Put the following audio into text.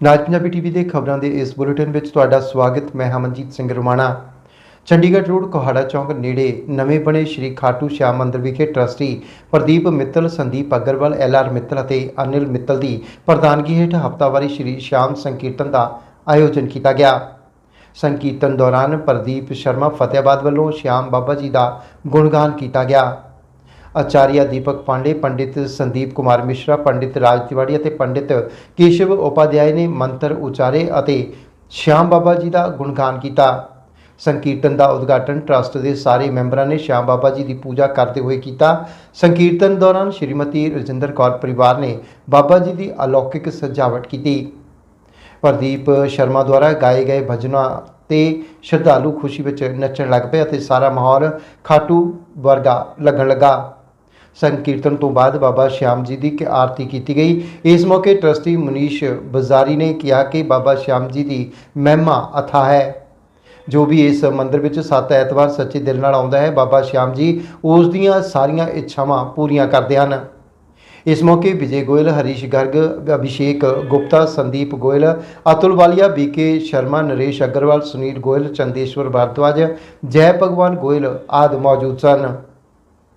ਨਾਜ Punjabi TV ਦੇ ਖਬਰਾਂ ਦੇ ਇਸ ਬੁਲੇਟਿਨ ਵਿੱਚ ਤੁਹਾਡਾ ਸਵਾਗਤ, ਮੈਂ ਹਮਨਜੀਤ ਸਿੰਘ ਰੁਮਾਣਾ। ਚੰਡੀਗੜ੍ਹ ਰੋਡ, ਕੋਹਾੜਾ ਚੌਂਕ ਨੇੜੇ ਨਵੇਂ ਬਣੇ ਸ਼੍ਰੀ ਖਾਟੂ ਸ਼ਾਮ ਮੰਦਿਰ ਵਿਖੇ trustee Pradeep Mittal, Sandeep Agarwal L R Mittal ਅਤੇ ਅਨਿਲ ਮਿੱਤਲ ਦੀ ਪ੍ਰਧਾਨਗੀ ਹੇਠ ਹਫ਼ਤਾਵਾਰੀ ਸ਼੍ਰੀ ਸ਼ਾਮ ਸੰਕੀਰਤਨ ਦਾ ਆਯੋਜਨ ਕੀਤਾ ਗਿਆ। ਸੰਕੀਰਤਨ ਦੌਰਾਨ ਪ੍ਰਦੀਪ ਸ਼ਰਮਾ ਫਤਿਆਬਾਦ ਵੱਲੋਂ ਸ਼ਾਮ ਬਾਬਾ ਜੀ ਦਾ ਗੁਣਗਾਨ ਕੀਤਾ ਗਿਆ। ਆਚਾਰੀਆ ਦੀਪਕ ਪਾਂਡੇ, ਪੰਡਿਤ ਸੰਦੀਪ ਕੁਮਾਰ ਮਿਸ਼ਰਾ, ਪੰਡਿਤ ਰਾਜ ਤਿਵਾੜੀ ਅਤੇ ਪੰਡਿਤ ਕੇਸ਼ਵ ਉਪਾਧਿਆਏ ਨੇ ਮੰਤਰ ਉਚਾਰੇ ਅਤੇ ਸ਼ਿਆਮ ਬਾਬਾ ਜੀ ਦਾ ਗੁਣਗਾਨ ਕੀਤਾ। ਸੰਕੀਰਤਨ ਦਾ ਉਦਘਾਟਨ ਟਰਸਟ ਦੇ ਸਾਰੇ ਮੈਂਬਰਾਂ ਨੇ ਸ਼ਿਆਮ ਬਾਬਾ ਜੀ ਦੀ ਪੂਜਾ ਕਰਦੇ ਹੋਏ ਕੀਤਾ। ਸੰਕੀਰਤਨ ਦੌਰਾਨ ਸ਼੍ਰੀਮਤੀ ਰਜਿੰਦਰ ਕੌਰ ਪਰਿਵਾਰ ਨੇ ਬਾਬਾ ਜੀ ਦੀ ਅਲੌਕਿਕ ਸਜਾਵਟ ਕੀਤੀ। ਪ੍ਰਦੀਪ ਸ਼ਰਮਾ ਦੁਆਰਾ ਗਾਏ ਗਏ ਭਜਨਾਂ ਤੇ ਸ਼ਰਧਾਲੂ ਖੁਸ਼ੀ ਵਿੱਚ ਨੱਚਣ ਲੱਗ ਪਏ ਅਤੇ ਸਾਰਾ ਮਾਹੌਲ ਖਾਟੂ ਵਰਗਾ ਲੱਗਣ ਲੱਗਾ। ਸੰਕੀਰਤਨ ਤੋਂ ਬਾਅਦ ਬਾਬਾ ਸ਼ਿਆਮ ਜੀ ਦੀ ਕ- ਆਰਤੀ ਕੀਤੀ ਗਈ। ਇਸ ਮੌਕੇ ਟਰਸਟੀ ਮਨੀਸ਼ ਬਜ਼ਾਰੀ ਨੇ ਕਿਹਾ ਕਿ ਬਾਬਾ ਸ਼ਿਆਮ ਜੀ ਦੀ ਮਹਿਮਾ ਅਥਾ ਹੈ। ਜੋ ਵੀ ਇਸ ਮੰਦਿਰ ਵਿੱਚ ਸੱਤ ਐਤਵਾਰ ਸੱਚੇ ਦਿਲ ਨਾਲ ਆਉਂਦਾ ਹੈ, ਬਾਬਾ ਸ਼ਿਆਮ ਜੀ ਉਸ ਦੀਆਂ ਸਾਰੀਆਂ ਇੱਛਾਵਾਂ ਪੂਰੀਆਂ ਕਰਦੇ ਹਨ। ਇਸ ਮੌਕੇ ਵਿਜੇ ਗੋਇਲ, ਹਰੀਸ਼ ਗਰਗ, ਅਭਿਸ਼ੇਕ ਗੁਪਤਾ, ਸੰਦੀਪ ਗੋਇਲ, ਅਤੁਲ ਵਾਲੀਆ ਬੀਕੇ ਸ਼ਰਮਾ, ਨਰੇਸ਼ ਅਗਰਵਾਲ, ਸੁਨੀਲ ਗੋਇਲ, ਚੰਦੇਸ਼ਵਰ ਭਾਰਦਵਾਜ, ਜੈ ਭਗਵਾਨ ਗੋਇਲ ਆਦਿ ਮੌਜੂਦ ਸਨ।